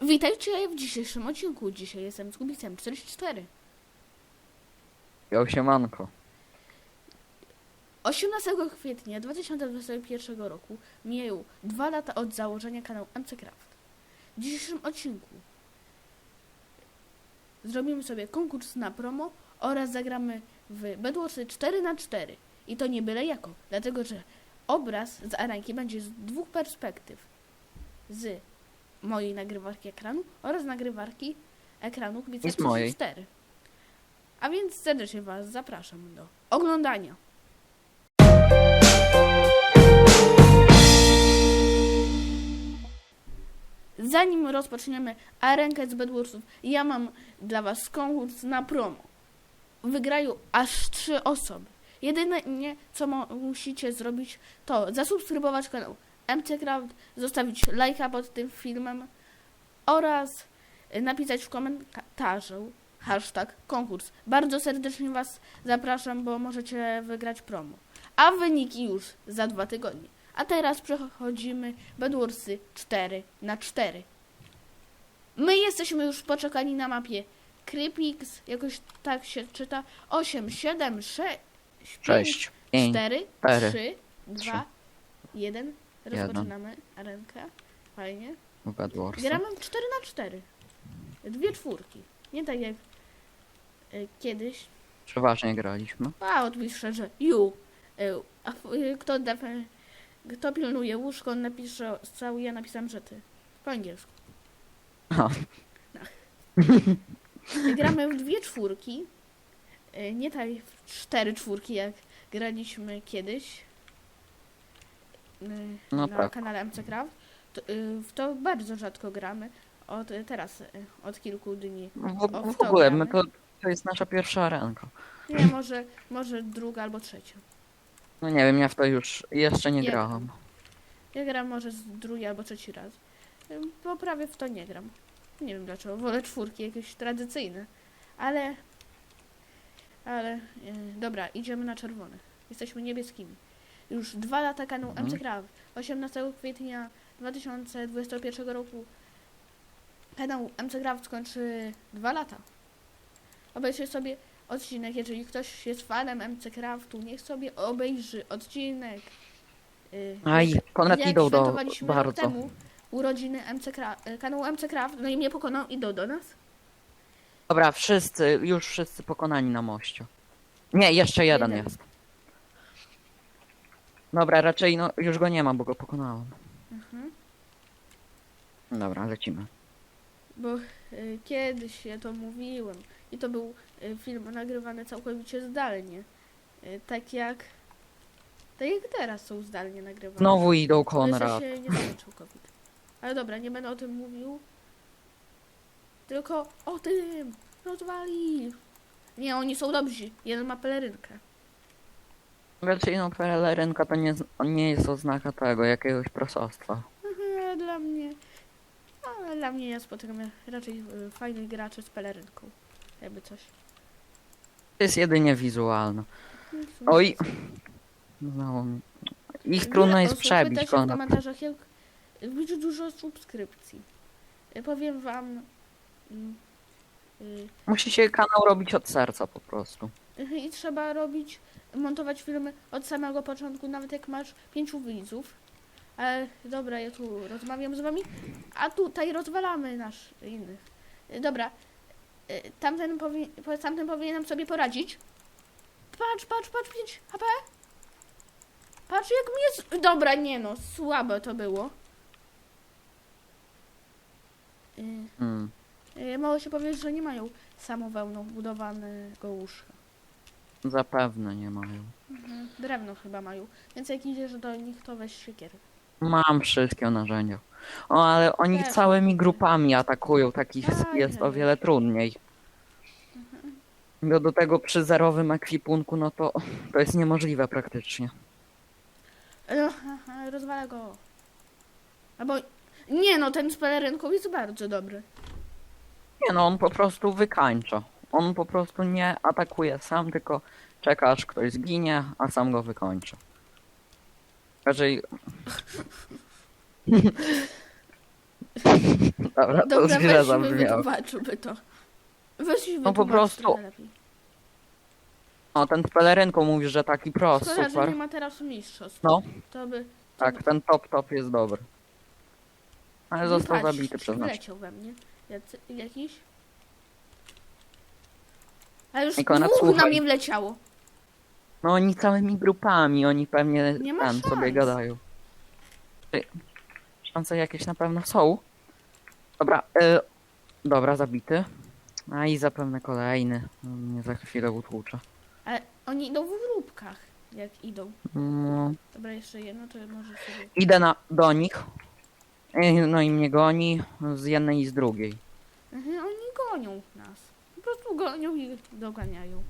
Witajcie w dzisiejszym odcinku. Dzisiaj jestem z Kubicem 44. Ją siemanko. 18 kwietnia 2021 roku mijają dwa lata od założenia kanału MC Craft. W dzisiejszym odcinku zrobimy sobie konkurs na promo oraz zagramy w Bedwarsy 4 na 4 I to nie byle jako, dlatego że obraz z aranki będzie z dwóch perspektyw. Z mojej nagrywarki ekranu oraz nagrywarki ekranu Kubica I z mojej. 4. A więc serdecznie Was zapraszam do oglądania. Zanim rozpoczniemy arenkę z Bedwarsów, ja mam dla Was konkurs na promo. Wygrają aż trzy osoby. Jedyne, co musicie zrobić, to zasubskrybować kanał MCCraft, zostawić lajka pod tym filmem oraz y, napisać w komentarzu hashtag konkurs. Bardzo serdecznie Was zapraszam, bo możecie wygrać promo. A wyniki już za dwa tygodnie. A teraz przechodzimy Bedwarsy 4 na 4. My jesteśmy już poczekani na mapie Krypix, jakoś tak się czyta. 8, 7, 6, 6, 5, 4, cztery, 3, 2, 1. Rozpoczynamy arenkę. Fajnie. Bedwars. Gramy w 4 na 4. Dwie czwórki. Nie tak jak y, kiedyś. Przeważnie graliśmy. A odpiszę, że you. Y, a y, kto, def- kto pilnuje łóżko, napisze cały, ja napisałem, że ty. Po angielsku. A, Gramy w dwie czwórki. Y, Nie tak w cztery czwórki, jak graliśmy kiedyś No na tak. kanale MC Craft. To, y, W to bardzo rzadko gramy. Od y, teraz, y, od kilku dni. w, O, w w to ogóle, my to, to jest nasza pierwsza arenka. Nie, może, może druga albo trzecia. No nie wiem, ja w to już jeszcze nie Jak? grałam. Ja gram może z drugi albo trzeci raz. Y, Bo prawie w to nie gram. Nie wiem dlaczego. Wolę czwórki jakieś tradycyjne. Ale. Ale. y, dobra, idziemy na czerwone. Jesteśmy niebieskimi. Już dwa lata kanał Mhm. MC Craft. 18 kwietnia 2021 roku kanał MC Craft skończy dwa lata. Obejrzyj sobie odcinek, jeżeli ktoś jest fanem MC Craftu, niech sobie obejrzy odcinek. y, Aj, Konrad idą do bardzo. temu urodziny MC Cra- e, kanału MC Craft, no i mnie pokonał, idą do nas. Dobra, wszyscy, już wszyscy pokonani na moście. Nie, jeszcze jeden, Jeden. jest. Dobra, raczej no już go nie ma, bo go pokonałem. Mhm. Dobra, lecimy. Bo y, kiedyś ja to mówiłem i to był y, film nagrywany całkowicie zdalnie. Y, tak jak tak jak teraz są zdalnie nagrywane. Znowu idą Konrad. jeszcze się nie skończył COVID. Ale dobra, nie będę o tym mówił. Tylko o tym rozwali. Nie, oni są dobrzy. Jeden ma pelerynkę. Raczej no pelerynka to nie, z- nie jest oznaka tego, jakiegoś prosostwa. Mhm, Dla mnie. Ale dla mnie ja spotykam raczej y, fajnych graczy z pelerynką. Jakby coś. To jest jedynie wizualne. Sumie Oj. No, ich trudno jest przebić, pyta się w Konrad. komentarzach, jak wbić dużo subskrypcji. Y, Powiem wam. mm, y, Musi się kanał robić od serca po prostu. Y, I trzeba robić, montować filmy od samego początku, nawet jak masz pięciu widzów. Ale dobra, ja tu rozmawiam z wami, a tutaj rozwalamy nasz innych. Y, Dobra, y, tamten, powi po- tamten powinienem sobie poradzić. Patrz, patrz, patrz, 5 HP. Patrz jak mnie... Z... Dobra, nie no, słabe to było. Y, Mało się powie, że nie mają samowełną budowanego łóżka. Zapewne nie mają. Mhm. Drewno chyba mają. Więc jak idziesz do nich, to weź siekierę. Mam wszystkie narzędzia. O, ale oni Też. całymi grupami atakują, takich Tak, jest o tak. wiele trudniej. No do tego przy zerowym ekwipunku, no to, to jest niemożliwe praktycznie. No, aha, rozwala go. Albo... Nie no, ten z pelerynką jest bardzo dobry. Nie no, on po prostu wykańcza. On po prostu nie atakuje sam, tylko czeka aż ktoś zginie, a sam go wykończy. Raczej Dobra, to Dobra, źle weź zabrzmiało. wytłumaczyłby to. Weź No po prostu- trochę lepiej. O, ten z pelerynką mówi, że taki prost, Szkoda, że nie ma teraz mistrzostw. No. To by... Tak, ten top top jest dobry. Ale został Patrz, zabity przez nas. Wleciał we mnie. Jacy, jakiś? A już I Konrad, dwóch na słuchaj. mnie wleciało. No oni całymi grupami, oni pewnie Nie ma sobie szans. gadają. Ty, Szanse jakieś na pewno są. Dobra, y, dobra, zabity. A i zapewne kolejny. Mnie za chwilę utłucze. Ale oni idą w grupkach, jak idą. No, Dobra, jeszcze jedno, to może sobie... idę na, do nich. Y, No i mnie goni z jednej i z drugiej. Mhm, oni gonią nas. Po prostu gonią i doganiają.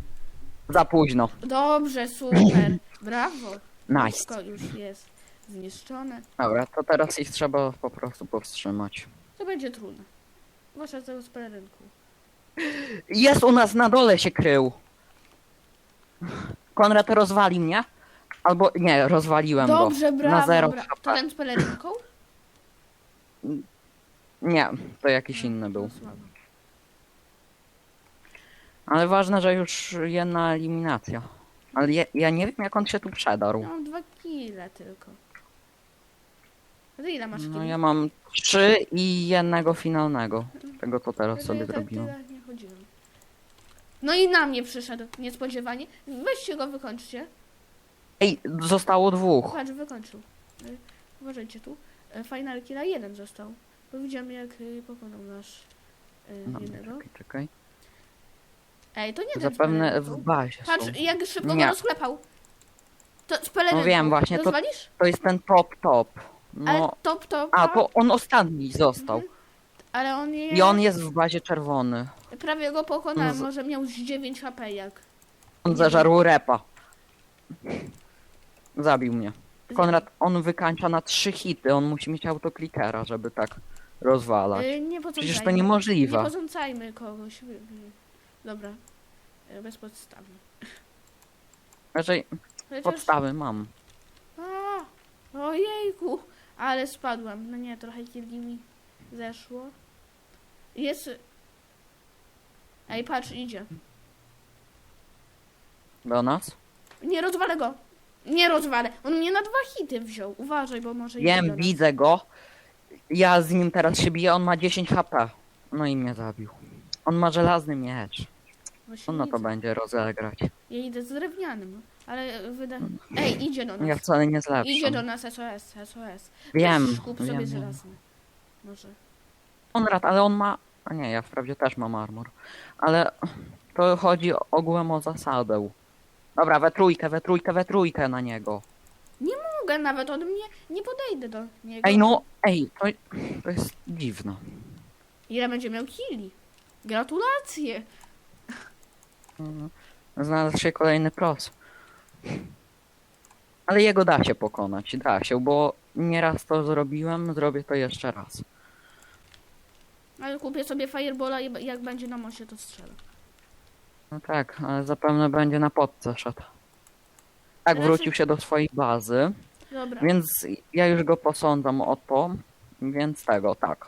Za późno. Dobrze, super. Brawo. Nice. Wszystko już jest zniszczone. Dobra, to teraz ich trzeba po prostu powstrzymać. To będzie trudne. Zwłaszcza z z pelerynką. Jest u nas na dole się krył. Konrad rozwali mnie. Albo nie, rozwaliłem Dobrze, go. brawo. na zero bra- HP. To ten z pelerynką? Nie, to jakiś inny był. No, słabo. Ale ważne, że już jedna eliminacja. Ale ja, ja nie wiem jak on się tu przedarł. Ja mam dwa kile tylko. A ty ile masz kili? No ja mam trzy i jednego finalnego. Tego co teraz Ja sobie tak zrobiłem. tyle nie chodziłem. No i na mnie przyszedł niespodziewanie. Weźcie go, wykończcie. Ej, zostało dwóch. Patrz, wykończył. Y, Uważajcie tu. Y, Final killa jeden został. Bo widziałem jak y, pokonał nasz y, No, jednego. czekaj, czekaj. Ej, to nie Zapewne w bazie są. Patrz, jak szybko Nie. go rozklepał. To z pelerynką. No wiem, właśnie, to- Rozwalisz? To jest ten top top. Ale No. top, top. A, to on ostatni został. Mhm. Ale on nie... I on jest w bazie czerwony. Prawie go pokonałem, Z- może miał z 9 HP jak. On zażarł repa. Zabił mnie. Konrad, on wykańcza na trzy hity. On musi mieć autoklikera, żeby tak rozwalać. Y, nie. Przecież to Nie niemożliwe. potrącajmy kogoś. Wy- wy- Dobra. Y, Bezpodstawnie. Raczej Chociaż... podstawy mam. A, ojejku, ale spadłem. No nie, trochę kilgi mi zeszło. Jest... Ej, patrz, idzie. Do nas? Nie rozwalę go. Nie rozwalę. On mnie na dwa hity wziął. Uważaj, bo może idzie do Wiem, nas. widzę go. Ja z nim teraz się biję, on ma 10 HP. No i mnie zabił. On ma żelazny miecz. Właśnie On na to widzę. będzie rozegrać. Ja idę z drewnianym, ale wyda... Ej, idzie do nas. Ja wcale nie zlepszam. Idzie do nas SOS, SOS. Wiem, Weź Kup sobie wiem, żelazny. Może. Konrad, ale on ma... A nie, ja wprawdzie też mam armor. Ale to chodzi ogółem o zasadę. Dobra, we trójkę, we trójkę, we trójkę na niego. Mogę nawet od mnie, nie podejdę do niego. Ej, no, ej, to, to jest dziwne. Ile będzie miał killi? Gratulacje. Mhm. Znalazł się kolejny pros. Ale jego da się pokonać, da się, bo nieraz to zrobiłem, zrobię to jeszcze raz. Ale kupię sobie Firebola i jak będzie na moście, to strzelę. No tak, ale zapewne będzie na podce szedł. Tak, wrócił się do swojej bazy, Dobra. więc ja już go posądzam o to, więc tego, tak.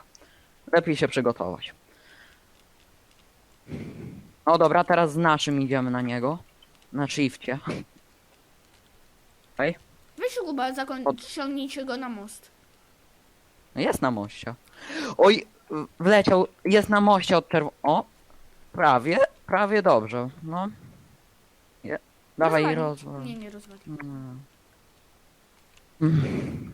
Lepiej się przygotować. O dobra, teraz z naszym idziemy na niego. Na shifcie. Weź Kuba. Od- ciągnijcie go na most. Jest na moście. Oj, wleciał, jest na moście od czerwo... O, prawie, prawie dobrze, no. Je, dawaj Rozwali. rozwal. Nie, nie rozwali. Mm. Mm.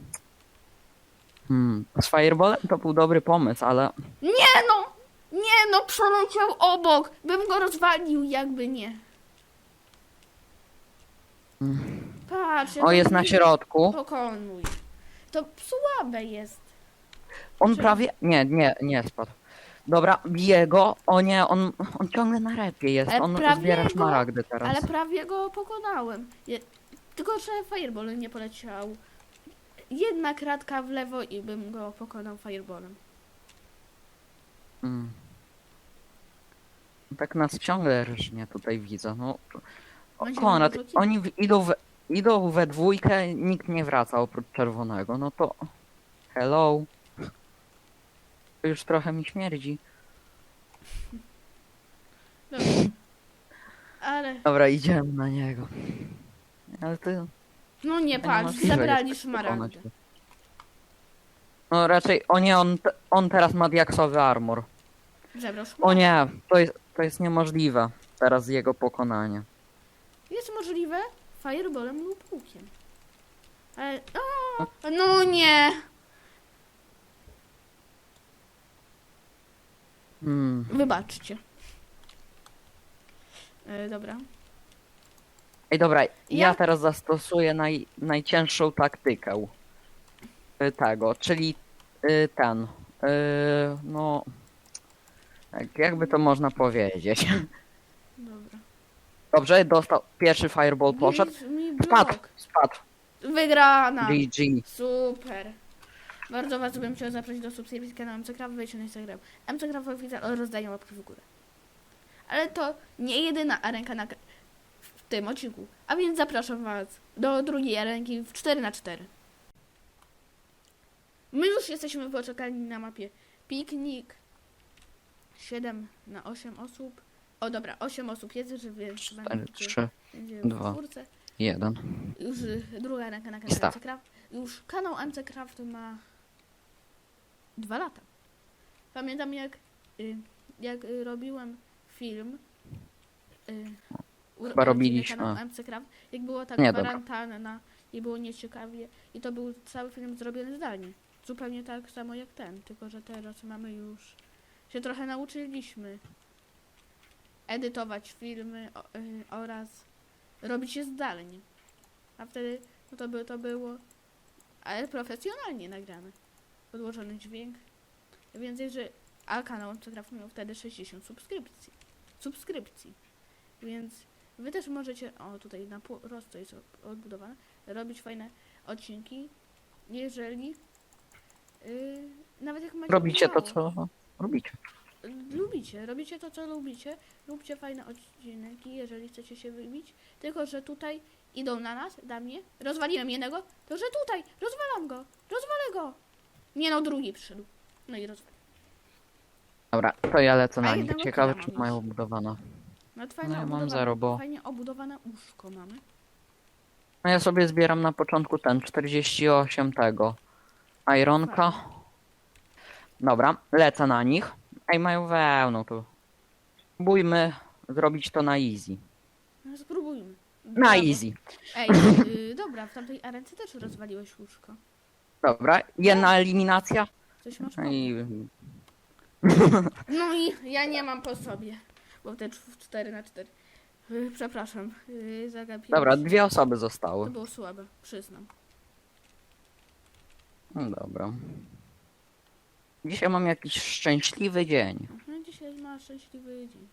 Hmm. Z Fireballem to był dobry pomysł, ale Nie no! Nie no, przeleciał obok! Bym go rozwalił, jakby nie. Patrz, o jest na środku. Pokonuj. To słabe jest. On prawie, nie, nie, nie spadł. Dobra, bije go. O nie, on, on ciągle na repie jest. Ale On prawie zbiera go- szmaragdy teraz. Ale prawie go pokonałem. Je... Tylko, że fireball nie poleciał. Jedna kratka w lewo i bym go pokonał fireballem. Mm. Tak nas ciągle ryżnie tutaj widzę. No, o, Będzie Konrad, oni w, idą, we, idą we dwójkę, nikt nie wraca oprócz czerwonego. No to hello. to już trochę mi śmierdzi. Dobra. Ale, Dobra, idziemy na niego. Ale to... no nie patrz, niemożliwe zabrali jest tak szmaragdy. No raczej, o nie, on, te- on teraz ma diaksowy armor. Zabrał O nie, to jest, to jest niemożliwe. Teraz jego pokonanie. Jest możliwe fireballem lub łukiem. Ale, o, no nie! Hmm. Wybaczcie. E, dobra. Ej, dobra, ja, Ja- teraz zastosuję naj, najcięższą taktykę y, tego, czyli y, ten, y, no, jak, jakby to można powiedzieć. Dobra. Dobrze, dostał, pierwszy fireball poszedł, Widz mi spadł, blok. spadł, Wygrana. GG. Super. Bardzo was bym chciał zaprosić do subskrypcji kanału MCCraft, wejdźcie na Instagram. MCCraft Official rozdają łapki w górę. Ale to nie jedyna arenka na, w tym odcinku. A więc zapraszam was do drugiej arenki w 4 na 4 My już jesteśmy poczekalni na mapie Piknik 7 na 8 osób. O dobra, 8 osób jest, że więc Cztery, będzie- trzy, będzie dwa. w czwórce. jeden. Już y, druga ręka na kanale Staw. MC Craft. Już kanał MC Craft ma dwa lata. Pamiętam jak, y, jak y, robiłem film. Chyba robiliśmy. kanału MC Craft. Jak było tak kwarantanna i było nieciekawie. I to był cały film zrobiony zdalnie. Zupełnie tak samo jak ten. Tylko, że teraz mamy już się trochę nauczyliśmy edytować filmy o, y, oraz robić je zdalnie. A wtedy no to, by, to było ale profesjonalnie nagrane. Podłożony dźwięk. Więc jeżeli. A kanał Amcograf miał wtedy 60 subskrypcji. Subskrypcji. Więc wy też możecie. O, tutaj na pół rosto jest odbudowane. Robić fajne odcinki. Jeżeli. Yy, nawet jak macie. Robicie to, co robicie. lubicie, robicie to, co lubicie, róbcie fajne odcinki, jeżeli chcecie się wybić, tylko, że tutaj idą na nas, na mnie, rozwaliłem jednego, to, że tutaj, rozwalam go, rozwalę go. Nie no, drugi przyszedł. No i rozwaliłem. Dobra, to ja lecę A na nich. jednego Ciekawe, killa czy mam mają już. budowane. No, fajnie No ja mam obudowane- zero, bo- Fajnie obudowane łóżko mamy. No ja sobie zbieram na początku ten 48 tego Ironka. Dobra, lecę na nich. Ej, mają wełną tu. Spróbujmy zrobić to na easy. No, spróbujmy. Na Brawo. easy. Ej, yy, dobra, w tamtej arence też rozwaliłeś łóżko. Dobra, jedna eliminacja. Coś masz No i No i ja nie mam po sobie, bo te 4 na 4. Yy, Przepraszam, yy, zagapiłem dobra, się. dwie osoby To zostały. było słabe, przyznam. No dobra. Dzisiaj mam jakiś szczęśliwy dzień. No dzisiaj ma szczęśliwy dzień.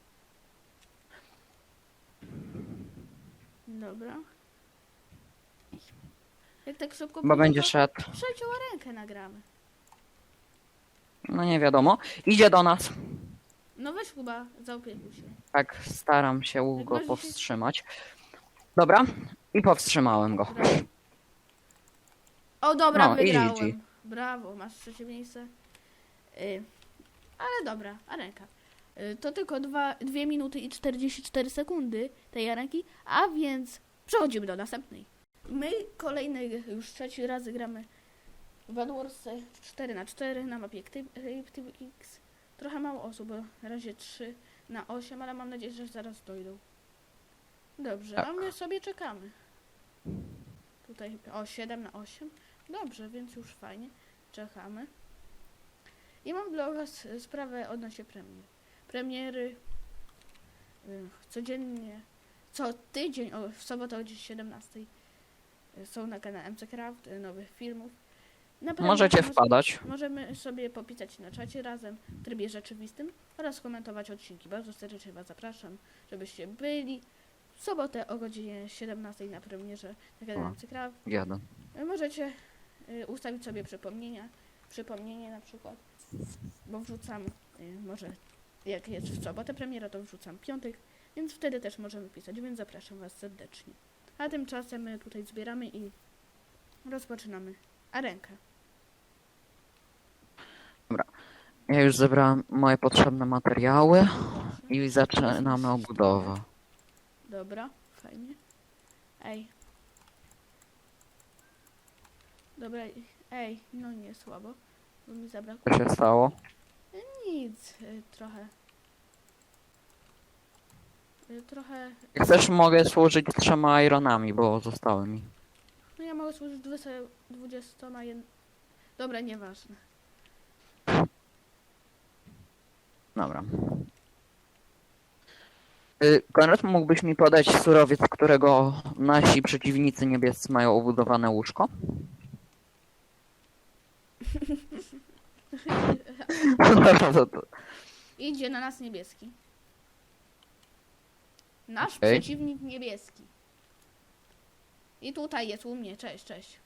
Dobra. Jak tak szybko Bo pójdzie, będzie to szedł. trzecią rękę nagramy. No nie wiadomo. Idzie do nas. No weź chyba, zaopiekuj się. Tak, staram się go powstrzymać. Dobra, i powstrzymałem go. Brawo. O dobra, No, wygrałem. Brawo, masz trzecie miejsce. Y, ale dobra, arenka. Y, to tylko 2 minuty i 44 sekundy tej arenki, a więc przechodzimy do następnej. My kolejny, już trzeci raz gramy w AdWords 4 na 4 na mapie X. Trochę mało osób, bo na razie 3 na 8, ale mam nadzieję, że zaraz dojdą. Dobrze, Tak. a my sobie czekamy. Tutaj o 7 na 8. Dobrze, więc już fajnie. Czekamy. I mam dla Was sprawę odnośnie premier. Premiery y, codziennie, co tydzień o, w sobotę o 17 y, są na kanale MC Craft y, nowych filmów. Naprawdę Możecie może- wpadać. Możemy sobie popisać na czacie razem w trybie rzeczywistym oraz komentować odcinki. Bardzo serdecznie Was zapraszam, żebyście byli w sobotę o godzinie 17 na premierze na kanale Craft. Jeden. Możecie ustawić sobie przypomnienia, przypomnienie na przykład, bo wrzucam, y, może jak jest w sobotę premiera, to wrzucam piątek, więc wtedy też możemy pisać, więc zapraszam Was serdecznie. A tymczasem my tutaj zbieramy i rozpoczynamy arenkę. Ja już zebrałem moje potrzebne materiały i zaczynamy obudowę. Dobra, fajnie. Ej. Dobra, ej, no nie słabo. Bo mi zabrakło. Co się stało? Nic, y, trochę. Y, Trochę. Jak chcesz, mogę służyć trzema ironami, bo zostały mi. No ja mogę służyć 20, 21. Dobra, nieważne. Dobra. Y, Konrad, mógłbyś mi podać surowiec, którego nasi przeciwnicy niebiescy mają obudowane łóżko? Dobra, to, to. Idzie na nas niebieski. Nasz Okej. przeciwnik niebieski. I tutaj jest u mnie, cześć, cześć.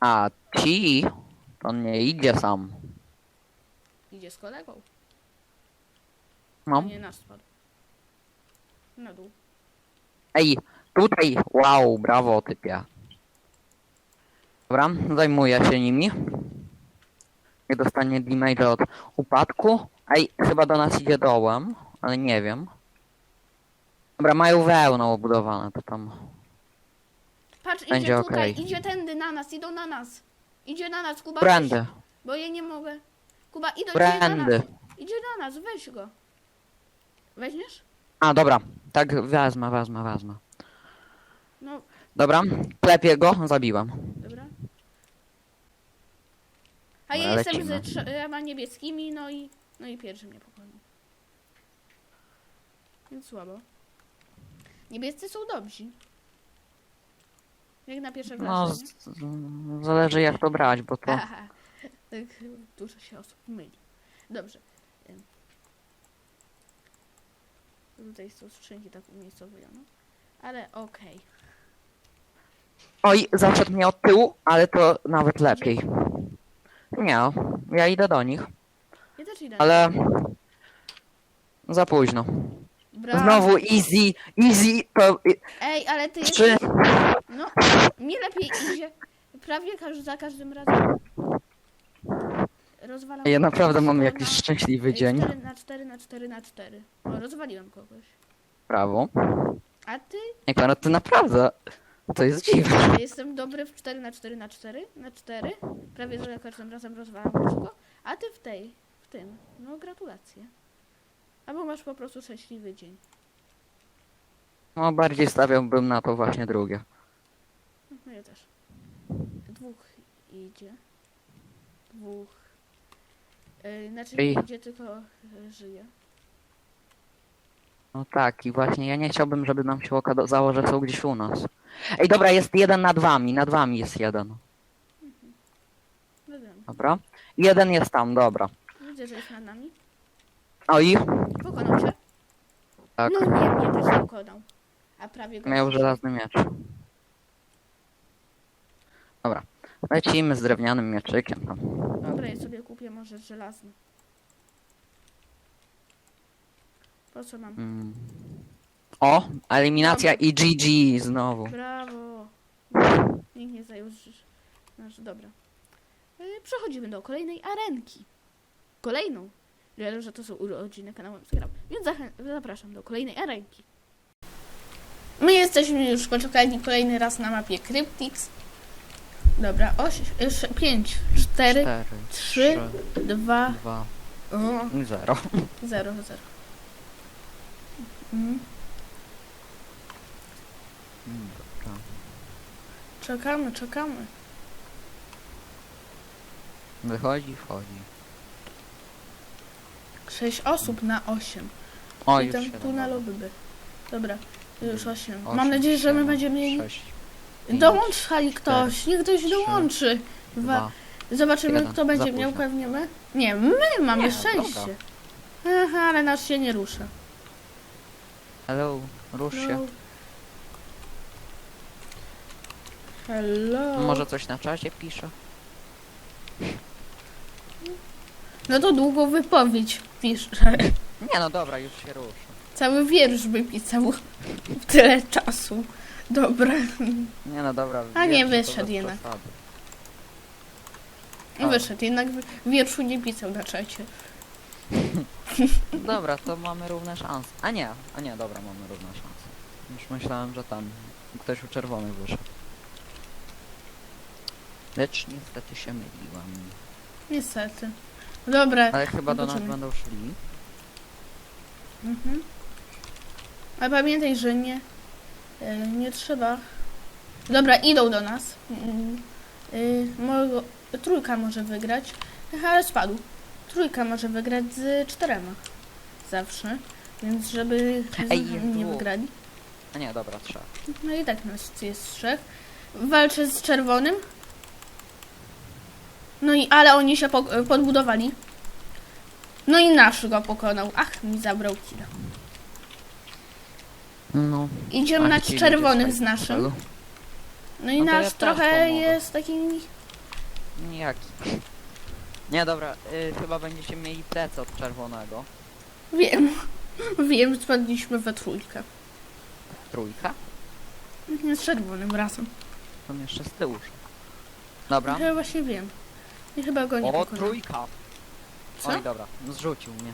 A ci, to nie idzie sam. Idzie z kolegą. No. Nie nasz spadł. Na dół. Ej, tutaj, wow, brawo typie. Dobra, zajmuję się nimi. Nie dostanie damage od upadku. Ej, chyba do nas idzie dołem, ale nie wiem. Dobra, mają wełną obudowane, to tam. Patrz, Będzie idzie tutaj, okej. idzie tędy na nas, idą na nas. Idzie na nas, Kuba. Brandy, weź, Bo ja nie mogę. Kuba, idą, idzie na brandy. nas. Idzie na nas, weź go. Weźmiesz? A, dobra, tak wezmę, wezmę, wezmę. No, Dobra, klepię go, zabiłem. A ja jestem lecimy. ze trzema niebieskimi, no i, no i pierwszy mnie pokonał. Więc słabo. Niebiescy są dobrzy. Jak na pierwsze No, wrażenie. z, z, zależy jak to brać, bo to... Aha, tak dużo się osób myli. Dobrze. Ym. Tutaj są skrzynki tak umiejscowione. Ale okej. Oj, zaszedł mnie od tyłu, ale to nawet lepiej. Nie, ja idę do nich, Ja też idę. ale... Za późno. Brawo. Znowu easy, easy, to... Ej, ale ty jesteś... No, mi lepiej idzie. Prawie każ, za każdym razem. Rozwalam. Ja naprawdę mam jakiś szczęśliwy dzień. 4 na 4 na 4 na 4. O, rozwaliłem kogoś. Brawo. A ty? Nie, Konrad, ty naprawdę... To jest dziwne. Ja jestem dobry w 4 na 4 na 4 na 4. Prawie za każdym razem rozwalam łóżko. A ty w tej, w tym. No gratulacje. Albo masz po prostu szczęśliwy dzień. No, bardziej stawiałbym na to właśnie drugie. No ja też. Dwóch idzie. Dwóch. Yy, znaczy nie Ej. idzie, tylko yy, żyje. No tak, i właśnie ja nie chciałbym, żeby nam się okazało, że są gdzieś u nas. Ej, dobra, jest jeden nad wami, nad wami jest jeden. No wiem. Dobra. Jeden jest tam, dobra. Widzę, że jest nad nami. Oj, Pokonał cię? tak, No nie, mnie też pokonał. A prawie go. miał żelazny miecz. Dobra, lecimy z drewnianym mieczykiem tam. Dobra, ja sobie kupię może żelazny. Po co mam? Mm. O, eliminacja i GG znowu. Brawo. Nikt nie zajął ż- nasz. Dobra. Yy, Przechodzimy do kolejnej arenki. Kolejną. Wiem, że to są urodziny kanału Scrap. Więc zachę- zapraszam do kolejnej arenki. My jesteśmy już poczekalni kolejny raz na mapie Cryptix. Dobra, 5, 4, Cztery, 3, 2, dwa, o, zero. 0, 0. Mm. Dobra. Czekamy, czekamy. Wychodzi, wchodzi. 6 osób na 8. O, I już tam się. Dobra, już 8. Osiem, Mam nadzieję, że my siedem, będziemy mieli. sześć, pięć, Dołączali ktoś, niech ktoś dołączy. Dwa. dwa. Zobaczymy, jeden. kto będzie miał, późno. pewnie my. Nie, my mamy Nie, szczęście. Aha, ale nasz się nie rusza. Hello, rusz się. No. Hello. Może coś na czacie pisze? No to długo wypowiedź pisze. Nie no dobra, już się ruszy. Cały wiersz by pisał w tyle czasu. Dobra. Nie no dobra. A nie, to wyszedł bez jednak. przesady. No O. wyszedł, jednak w wierszu nie pisał na czacie. Dobra, to mamy równe szanse. A nie, a nie, dobra, mamy równe szanse. Już myślałem, że tam ktoś u czerwonych wyszedł. Lecz niestety się myliłam. Niestety. Dobra. Ale chyba do nas Zobaczymy. będą szli. Mhm. Ale pamiętaj, że nie, e, nie trzeba. Dobra, idą do nas. Mm, y, Mogą, trójka może wygrać, ale spadł. Trójka może wygrać z czterema. Zawsze. Więc żeby z- Ej, nie wygrali. A nie, dobra, trzeba. No i tak nas jest trzech. Walczy z czerwonym. No i ale oni się po, podbudowali. No i nasz go pokonał. Ach, mi zabrał killa. No. Idziemy na czerwonych z naszym. No i No to ja nasz też trochę pomogę. jest taki. Nijaki. Nie, dobra, y, chyba będziecie mieli plecy od czerwonego. Wiem. Wiem, spadliśmy we trójkę. Trójka? Nie z czerwonym razem. Tam jeszcze z tyłu. szedł. Dobra. Ja właśnie wiem. I chyba go nie O, pokonam. trójka. Co? Oj, dobra, zrzucił mnie.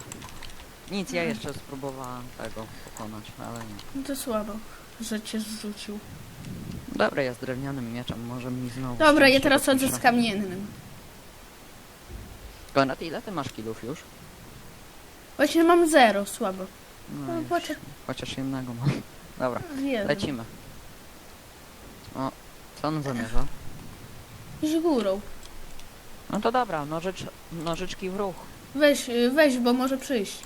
Nic, ja Mhm. jeszcze spróbowałem tego pokonać, ale nie. No to słabo, że cię zrzucił. Dobra, ja z drewnianym mieczem, może mi znowu... Dobra, ja szczęście teraz chodzę dopisze. z kamiennym. Konrad, ile ty masz kilów już? Właśnie mam zero, słabo. No, No, już, poczek- chociaż jednego mam. Dobra, Jeden. lecimy. O, co on zamierza? Iść górą. No to dobra, nożycz, nożyczki w ruch. Weź, y, weź, bo może przyjść.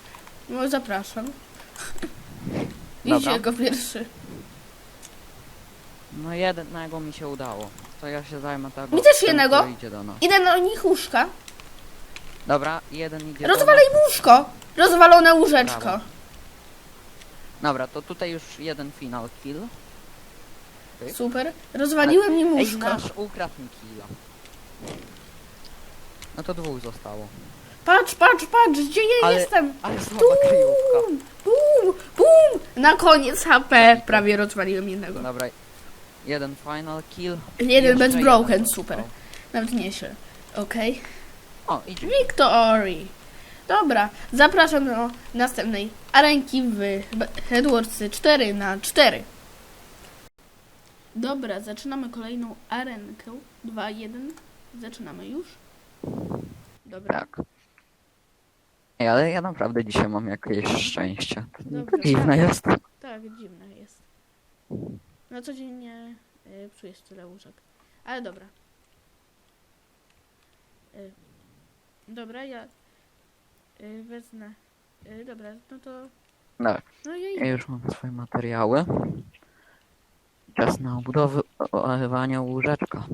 No, zapraszam. Dobra. jako pierwszy. No jednego mi się udało. To ja się zajmę tego. Mi też tym, jednego. który Idzie do nas. Idę na nich łóżka. Dobra, jeden idzie Rozwalaj do nas. łóżko. Rozwalone łóżeczko. Brawo. Dobra, to tutaj już jeden final kill. Super. Rozwaliłem im Ej, łóżko. nasz ukradł mi killa. No to dwóch zostało. Patrz, patrz, patrz, gdzie ja Ale- jestem. Ale słaba kryjówka. Bum, bum. Na koniec HP. Prawie rozwaliłem jednego. Dobra, jeden final kill. Jeden Jeszcze bez broken, super. został. Nawet nie się. Okej. O, idzie. Victory. Dobra, zapraszam do następnej arenki w Headwarsy 4 na 4 Dobra, zaczynamy kolejną arenkę. 2-1. Zaczynamy już. Dobra. Tak. Ej, ale ja naprawdę dzisiaj mam jakieś szczęście. To Dobra, dziwne tak. jest. Tak, dziwne jest. Na co dzień nie y, psujesz tyle łóżek. Ale dobra. Y, dobra, ja y, wezmę. Y, dobra, no to. Dobra, No ja ja idę. już mam swoje materiały. Czas na obudowywanie łóżeczka.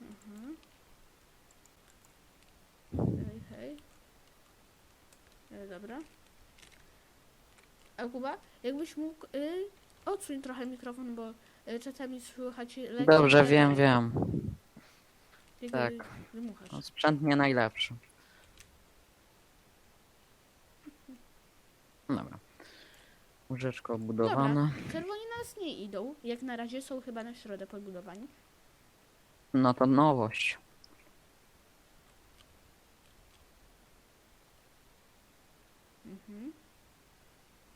Mhm. Hej, hej. E, dobra. A Kuba, jakbyś mógł y, odsuń trochę mikrofon, bo czasami słychać lekko. Dobrze, wiem, wiem. jak, tak. Wymuchasz. No, sprzęt nie najlepszy. Dobra. Łóżeczko obudowane. Czerwoni na nas nie idą. Jak na razie są chyba na środę podbudowani. No to nowość. Mhm.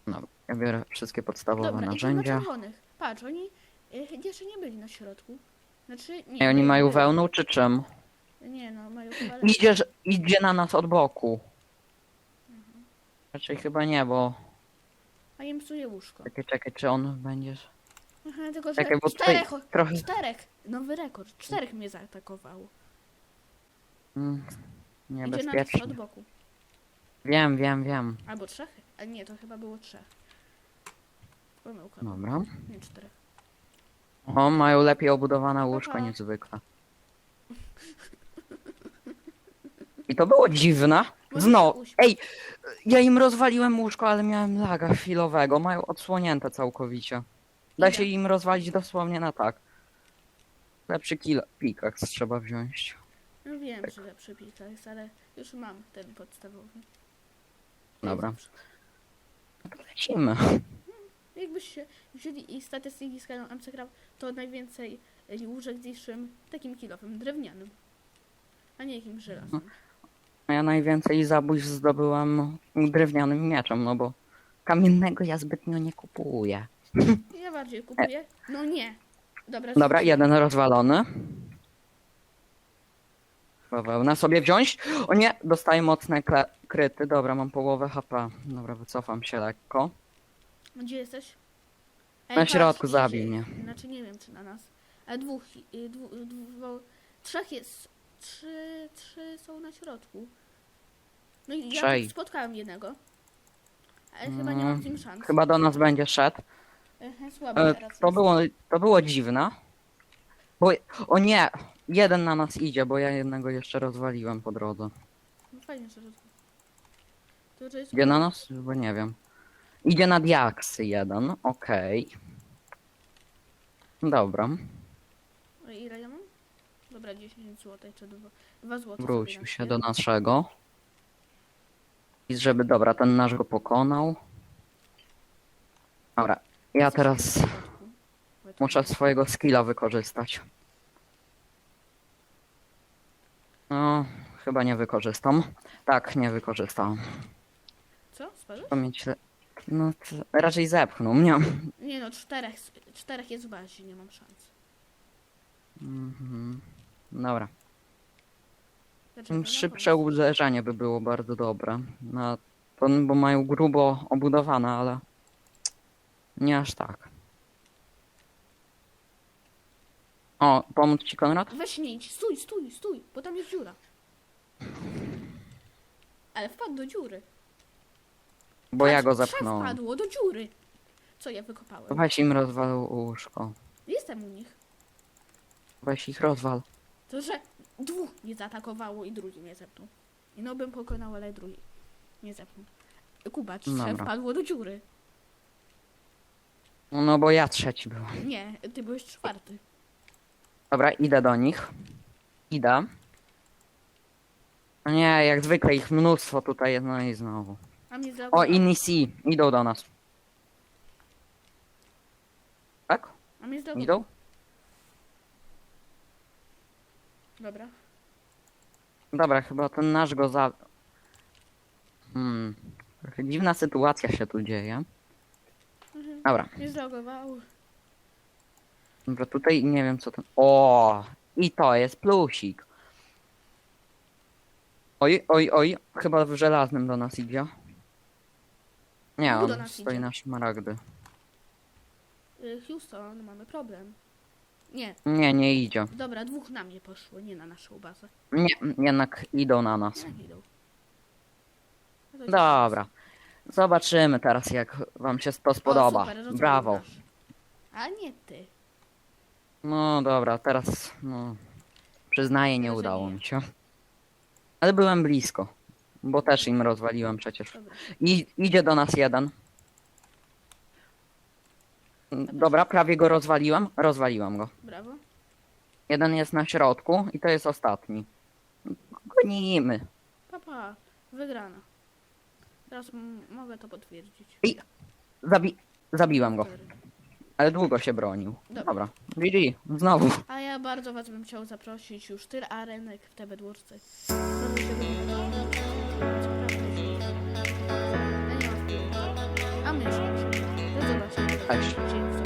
Dobra, ja biorę wszystkie podstawowe Dobra, narzędzia. czerwonych. Patrz, oni y, jeszcze nie byli na środku. Znaczy, nie. Ej, oni byli, mają byli. wełną czy czym? Nie no, mają chyba... Idzie, że- idzie na nas od boku. Raczej chyba nie, bo... A im psuje łóżko. Czekaj, czekaj, czy on będzie... Aha, tylko że Czekaj, bo tutaj czterech, trochę... czterech, nowy rekord, czterech mnie zaatakowało. Mm, Idzie na nas niebezpiecznie. od boku. Wiem, wiem, wiem. Albo trzech? A nie, to chyba było trzech. Pomyłka. Dobra. Nie czterech. O, mają lepiej obudowane łóżko Aha. niż zwykle. I to było dziwne. Znowu. Ej, ja im rozwaliłem łóżko, ale miałem laga chwilowego. Mają odsłonięte całkowicie. Da się im rozwalić dosłownie na tak. Lepszy kill pickaxe trzeba wziąć. No wiem, Tak. że lepszy jest, ale już mam ten podstawowy. Dobra. Lecimy. Jakbyście wzięli i statystyki z kanału MCKRAW, to najwięcej łóżek zniszczym takim kilofem drewnianym, a nie jakimś żelaznym. Ja najwięcej zabójstw zdobyłam drewnianym mieczem, no bo kamiennego ja zbytnio nie kupuję. Ja bardziej kupuję. No nie. Dobra, Dobra, jeden rozwalony. Bawełnę sobie wziąć. O nie, dostaję mocne kryty. Dobra, mam połowę HP. Dobra, wycofam się lekko. Gdzie jesteś? Na środku idzie. zabił mnie. Znaczy nie wiem czy na nas. Ale dwóch, y, dwu, dwu, trzech jest. Trzy, trzy są na środku. No i ja Trzej. tu spotkałem jednego. Ale chyba nie mam z nim szans. Chyba do nas będzie szedł. Ehe, Słabo E, teraz to, jest. było, to było dziwne. Bo, o nie, jeden na nas idzie, bo ja jednego jeszcze rozwaliłem po drodze. No fajnie, że. To, że jest... Idzie na nas? Bo nie wiem. Idzie na diaksy jeden, okej. Dobra, Oj, Ile ja mam? Dobra, 10 zł czy 2, 2 zł. wrócił się do naszego. I żeby, dobra, ten nasz go pokonał. Dobra, ja teraz muszę swojego skilla wykorzystać. No, chyba nie wykorzystam. Tak, nie wykorzystałem. Co? Spadłeś? To mieć... No, raczej zepchnął mnie. Nie no, czterech, czterech jest w bazie, nie mam szans. Mhm. Dobra. No, Szybsze uderzenie by było bardzo dobre. No, to, bo mają grubo obudowane, ale nie aż tak. O, pomóc ci Konrad? Weź nie idź, stój, stój, stój, bo tam jest dziura. Ale wpadł do dziury. Bo ja go drzew zepchnąłem. wpadło do dziury. Co ja wykopałem? Weź im rozwal łóżko. Jestem u nich. Weź ich rozwal. To, że dwóch mnie zaatakowało i drugi mnie zepnął. I no bym pokonał, ale drugi nie zepnął. Kuba, drzew Dobra. wpadło do dziury. No bo ja trzeci byłem. Nie, ty byłeś czwarty. Dobra, idę do nich. Idę. No nie, jak zwykle ich mnóstwo tutaj no i znowu. A mnie O, inni si, idą do nas. Tak? A mnie. Idą? Dobra. Dobra, chyba ten nasz go za... Hmm. Trochę dziwna sytuacja się tu dzieje. Mhm. Dobra, Mnie zalogował. dobra, tutaj nie wiem co ten... O, I to jest plusik. Oj, oj, oj, chyba w żelaznym do nas idzie. Nie, on nas stoi idzie? na szmaragdy. Y, Houston, mamy problem. Nie, Nie, nie idzie. dobra, dwóch na mnie poszło, nie na naszą bazę. Nie, jednak idą na nas. Jak idą? No to Dobra. Zobaczymy teraz, jak wam się to spodoba. super, Brawo. nasz. A nie ty. No dobra, teraz no, przyznaję, nie udało mi się. Ale byłem blisko, bo też im rozwaliłem przecież. I idzie do nas jeden. Dobra, prawie go rozwaliłem. Rozwaliłem go. Brawo. Jeden jest na środku i to jest ostatni. Gonimy. Papa, wygrana. Teraz mogę to potwierdzić. Zabi zabiłem go, ale długo się bronił. Dobra. Dobra, GG, znowu. A ja bardzo was bym chciał zaprosić już tyle arenek w te bedwórce. Bardzo się